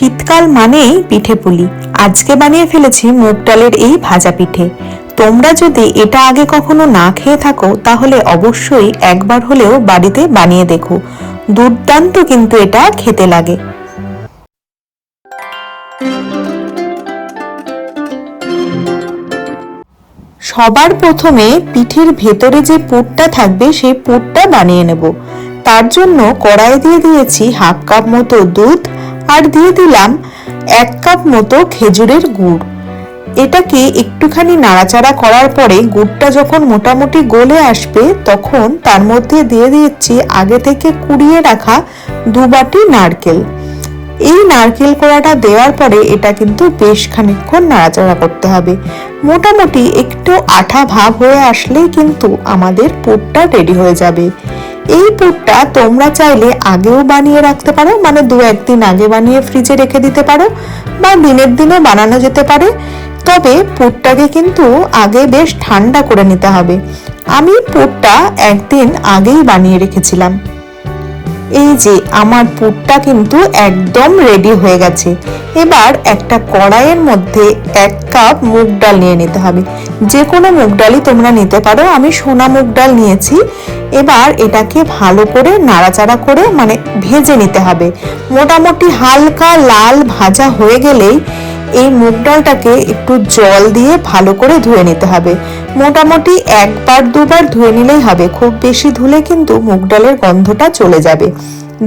শীতকাল মানেই পিঠে পুলি। আজকে বানিয়ে ফেলেছি মুগ ডালের এই ভাজা পিঠে। তোমরা যদি এটা আগে কখনো না খেয়ে থাকো, তাহলে অবশ্যই একবার হলেও বাড়িতে বানিয়ে দেখো। দুর্দান্ত কিন্তু এটা খেতে লাগে। সবার প্রথমে পিঠের ভেতরে যে পুরটা থাকবে, সেই পুরটা বানিয়ে নেব। তার জন্য কড়াই দিয়ে দিয়েছি হাফ কাপ মতো দুধ আর দিয়ে দিলাম এক কাপ মতো খেজুরের গুড়। এটাকে একটুখানি নাড়াচাড়া করার পরে গুড়টা যখন মোটামুটি গলে আসবে, তখন তার মধ্যে দিয়ে দিচ্ছি আগে থেকে কুড়িয়ে রাখা দু বাটি নারকেল। এই নারকেল কোড়াটা দেওয়ার পরে এটা কিন্তু বেশ খানিকক্ষণ নাড়াচাড়া করতে হবে। মোটামুটি একটু আঠা ভাব হয়ে আসলেই কিন্তু আমাদের পুরটা রেডি হয়ে যাবে। এই পুরটা তোমরা চাইলে আগেও বানিয়ে রাখতে পারো মানে দু একদিন আগে বানিয়ে ফ্রিজে রেখে দিতে পারো বা দিনের দিনও বানানো যেতে পারে। তবে পুরটাকে কিন্তু আগে বেশ ঠান্ডা করে নিতে হবে। আমি পুরটা একদিন আগেই বানিয়ে রেখেছিলাম। এই যে আমার পুরটা কিন্তু একদম রেডি হয়ে গেছে। এবার একটা কড়াইয়ের মধ্যে এক কাপ মুগ ডাল নিয়ে নিতে হবে। যে কোনো মুগ ডালই তোমরা নিতে পারো, আমি সোনা মুগ ডাল নিয়েছি। এবার এটাকে ভালো করে নাড়াচাড়া করে মানে ভেজে নিতে হবে। মোটামুটি হালকা লাল ভাজা হয়ে গেলেই এই মুগ ডালটাকে একটু জল দিয়ে ভালো করে ধুয়ে নিতে হবে। মোটামুটি একবার দুবার ধুয়ে নিলেই হবে। খুব বেশি ধুলে কিন্তু মুগ ডালের গন্ধটা চলে যাবে।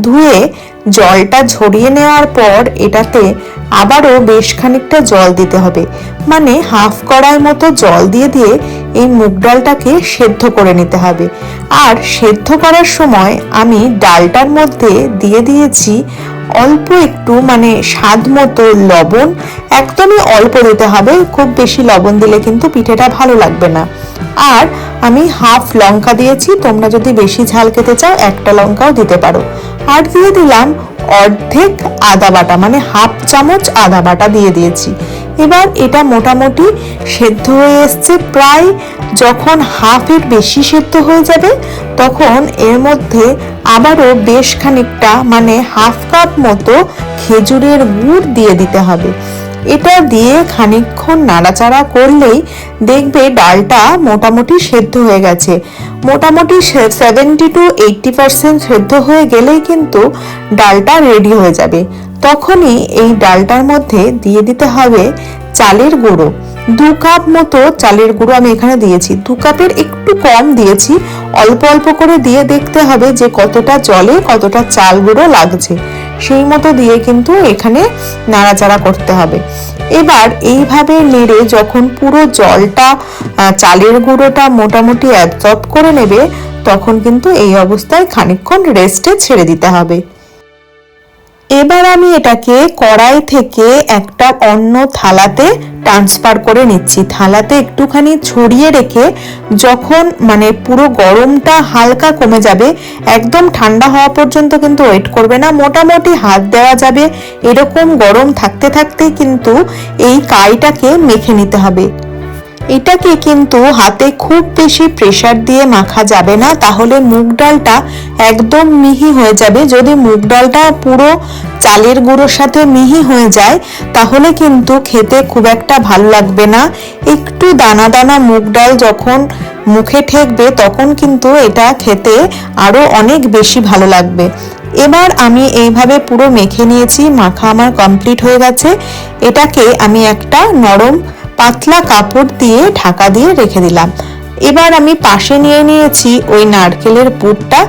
ধুয়ে জলটা ঝরিয়ে নেওয়ার পর এটাতে আবারও বেশ খানিকটা জল দিতে হবে। মানে হাফ কড়াই মতো জল দিয়ে দিয়ে এই মুগ ডালটাকে সেদ্ধ করে নিতে হবে। আর সেদ্ধ করার সময় আমি ডালটার মধ্যে দিয়ে দিয়েছি অল্প একটু মানে স্বাদ মতো লবণ। একদমই অল্প দিতে হবে, খুব বেশি লবণ দিলে কিন্তু পিঠেটা ভালো লাগবে না। আর আমি হাফ লঙ্কা দিয়েছি, তোমরা যদি বেশি ঝাল খেতে চাও, একটা লঙ্কাও দিতে পারো। আর দিয়ে দিলাম অর্ধেক আদা বাটা মানে হাফ চামচ আদা বাটা দিয়ে দিয়েছি। এবার এটা মোটামুটি সেদ্ধ হয়ে এসছে। প্রায় যখন হাফের বেশি সেদ্ধ হয়ে যাবে, তখন এর মধ্যে আবারও বেশ খানিকটা মানে হাফ কাপ মতো খেজুরের গুড় দিয়ে দিতে হবে। এটা দিয়ে খানিকক্ষণ নাড়াচাড়া করলেই দেখবে ডালটা মোটামুটি সেদ্ধ হয়ে গেছে। মোটামুটি সেভেন্টি টু এইটটি পার্সেন্ট সেদ্ধ হয়ে গেলেই কিন্তু ডালটা রেডি হয়ে যাবে। তখনই এই ডালটার মধ্যে দিয়ে দিতে হবে চালের গুঁড়ো। দু কাপ মতো চালের গুঁড়ো আমি এখানে দিয়েছি। দু কাপের একটু কম দিয়েছি। অল্প অল্প করে দিয়ে দেখতে হবে যে কতটা জলে কতটা চাল গুঁড়ো লাগছে। সেই মতো দিয়ে কিন্তু এখানে নাড়াচাড়া করতে হবে। এবার এইভাবে নেড়ে যখন পুরো জলটা চালের গুঁড়োটা মোটামুটি অ্যাবজর্ব করে নেবে, তখন কিন্তু এই অবস্থায় খানিকক্ষণ রেস্টে ছেড়ে দিতে হবে। এবার আমি এটাকে কড়াই থেকে একটা অন্য থালাতে ট্রান্সফার করে নিচ্ছি। থালাতে একটুখানি ছড়িয়ে রেখে যখন মানে পুরো গরমটা হালকা কমে যাবে, একদম ঠান্ডা হওয়া পর্যন্ত কিন্তু ওয়েট করবে না। মোটামুটি হাত দেওয়া যাবে। এরকম গরম থাকতে থাকতেই কিন্তু এই কাইটাকে মেখে নিতে হবে। এটাকে কিন্তু হাতে খুব বেশি প্রেসার দিয়ে মাখা যাবে না, তাহলে মুগ ডালটা একদম মিহি হয়ে যাবে। যদি মুগ ডালটা পুরো চালের গুঁড়োর সাথে মিহি হয়ে যায়, তাহলে কিন্তু খেতে খুব একটা ভালো লাগবে না। একটু দানা দানা মুগ ডাল যখন মুখে ঠেকবে, তখন কিন্তু এটা খেতে আরও অনেক বেশি ভালো লাগবে। এবার আমি এইভাবে পুরো মেখে নিয়েছি, মাখা আমার কমপ্লিট হয়ে গেছে। এটাকে আমি একটা নরম পাতলা কাপড় দিয়ে ঢাকা দিয়ে রেখে দিলাম। এবার আমি পাশে নিয়ে নিয়েছি ওই নারকেলের পুরটা।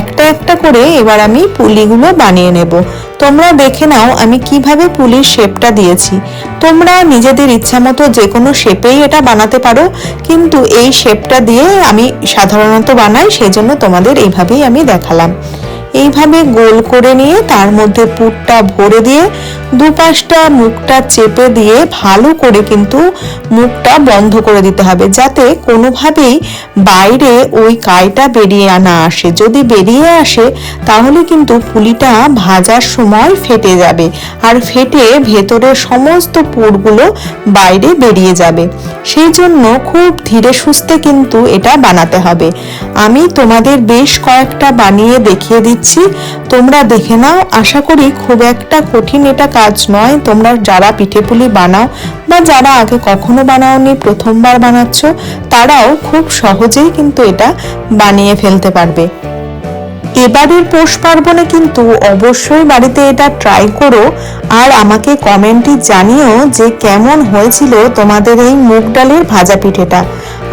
একটা একটা করে এবার আমি পুলিগুলো বানিয়ে নেব। তোমরা দেখে নাও আমি কীভাবে পুলির শেপটা দিয়েছি। তোমরা নিজেদের ইচ্ছা মতো যে কোনো শেপেই এটা বানাতে পারো, কিন্তু এই শেপটা দিয়ে আমি সাধারণত বানাই, সেজন্য তোমাদের এইভাবেই আমি দেখালাম। এইভাবে গোল করে নিয়ে তার মধ্যে পুরটা ভরে দিয়ে দুপাশটা মুখটা চেপে দিয়ে ভালো করে কিন্তু মুখটা বন্ধ করে দিতে হবে যাতে কোনোভাবেই বাইরে ওই কাইটা বেরিয়ে না আসে। যদি বেরিয়ে আসে, তাহলে কিন্তু পুলিটা ভাজার সময় ফেটে যাবে। আর ফেটে ভেতরের সমস্ত পুরগুলো বাইরে বেরিয়ে যাবে। সেই জন্য খুব ধীরে সুস্থে কিন্তু এটা বানাতে হবে। আমি তোমাদের বেশ কয়েকটা বানিয়ে দেখিয়ে দিচ্ছি। তোমরা দেখে নাও। আশা করি খুব একটা কঠিন এটা কাজ নয়। তোমরা যারা পিঠে পুলি বানাও বা যারা আগে কখনো বানাওনি, প্রথমবার বানাচ্ছ, তারাও খুব সহজেই কিন্তু এটা বানিয়ে ফেলতে পারবে। এবারের পৌষ পার্বণে কিন্তু অবশ্যই বাড়িতে এটা ট্রাই করো। আর আমাকে কমেন্টে জানিও যে কেমন হয়েছিল তোমাদের এই মুগ ডালের ভাজা পিঠেটা।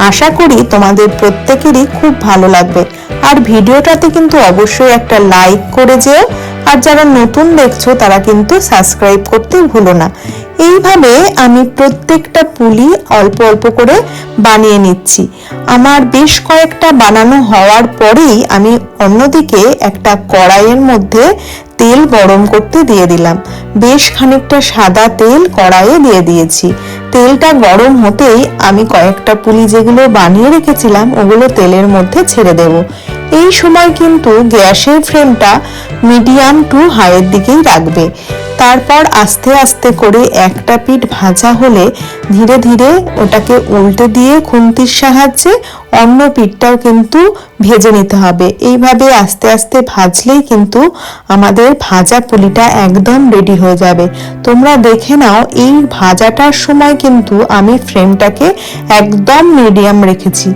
আশা করি তোমাদের প্রত্যেকেরই খুব ভালো লাগবে। আর ভিডিওটাতে কিন্তু অবশ্যই একটা লাইক করে যেও। আর যারা নতুন দেখছ, তারা কিন্তু সাবস্ক্রাইব করতে ভুলো না। এইভাবে আমি প্রত্যেকটা পুলি অল্প অল্প করে বানিয়ে নিচ্ছি। আমার বেশ কয়েকটা বানানো হওয়ার পরেই আমি অন্যদিকে একটা কড়াইয়ের মধ্যে তেল গরম করতে দিয়ে দিলাম। বেশ খানিকটা সাদা তেল কড়াইয়ে দিয়ে দিয়েছি। তেলটা গরম হতেই আমি কয়েকটা পুলি যেগুলো বানিয়ে রেখেছিলাম, ওগুলো তেলের মধ্যে ছেড়ে দেব। এই সময় কিন্তু গ্যাসের ফ্লেমটা মিডিয়াম টু হাইয়ের দিকেই রাখবে। তারপর আস্তে আস্তে করে একটা পিঠ ভাজা হলে ধীরে ধীরে ওটাকে উল্টে দিয়ে খুন্তির সাহায্যে অন্য পিঠটাও কিন্তু ভেজে নিতে হবে। এইভাবে আস্তে আস্তে ভাজলেই কিন্তু আমাদের ভাজা পুলিটা একদম রেডি হয়ে যাবে। তোমরা দেখে নাও, এই ভাজাটার সময় কিন্তু আমি ফ্রেমটাকে একদম মিডিয়াম রেখেছি।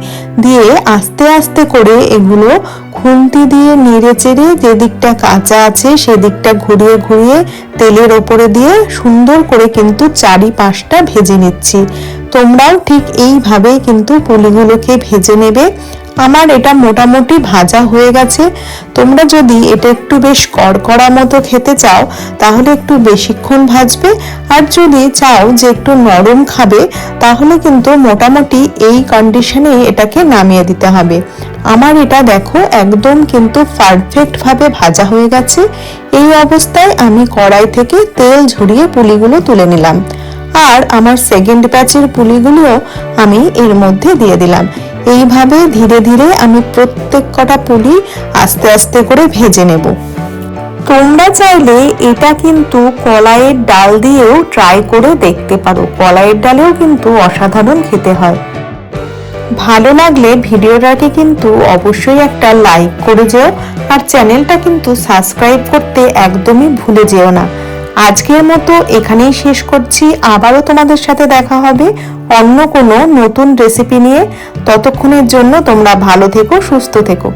দিয়ে আস্তে আস্তে করে এগুলো খুন্তি দিয়ে নেড়ে চেড়ে যে দিকটা কাঁচা আছে সেদিকটা ঘুরিয়ে ঘুরিয়ে তেলের ওপরে দিয়ে সুন্দর করে কিন্তু চারিপাশটা ভেজে নিচ্ছি। তোমরাও ঠিক এইভাবেই কিন্তু পুলিগুলোকে ভেজে নেবে। আমার এটা মোটামুটি ভাজা হয়ে গেছে। তোমরা যদি এটা একটু বেশ কড়কড়া মতো খেতে চাও, তাহলে একটু বেশিক্ষণ ভাজবে। আর যদি চাও যে একটু নরম খাবে, তাহলে কিন্তু মোটামুটি এই কন্ডিশনে এটাকে নামিয়ে দিতে হবে। আমার এটা দেখো একদম কিন্তু পারফেক্ট ভাবে ভাজা হয়ে গেছে। এই অবস্থায় আমি কড়াই থেকে তেল ঝরিয়ে পুলিগুলো তুলে নিলাম। আর আমার সেকেন্ড ব্যাচের পুলিগুলোও আমি এর মধ্যে দিয়ে দিলাম। এইভাবে ধীরে ধীরে আমি প্রত্যেক কটা পুলি আস্তে আস্তে করে ভেজে নেব। তোমরা চাইলে এটা কিন্তু কলাইয়ের ডাল দিয়েও ট্রাই করে দেখতে পারো। কলাইয়ের ডালেও কিন্তু অসাধারণ খেতে হয়। ভালো লাগলে ভিডিওটাকে কিন্তু অবশ্যই একটা লাইক করে যেও, আর চ্যানেলটা কিন্তু সাবস্ক্রাইব করতে একদমই ভুলে যেও না। আজকের মতো এখানেই শেষ করছি। আবারও তোমাদের সাথে দেখা হবে অন্য কোনো নতুন রেসিপি নিয়ে। ততক্ষণের জন্য তোমরা ভালো থেকো, সুস্থ থেকো।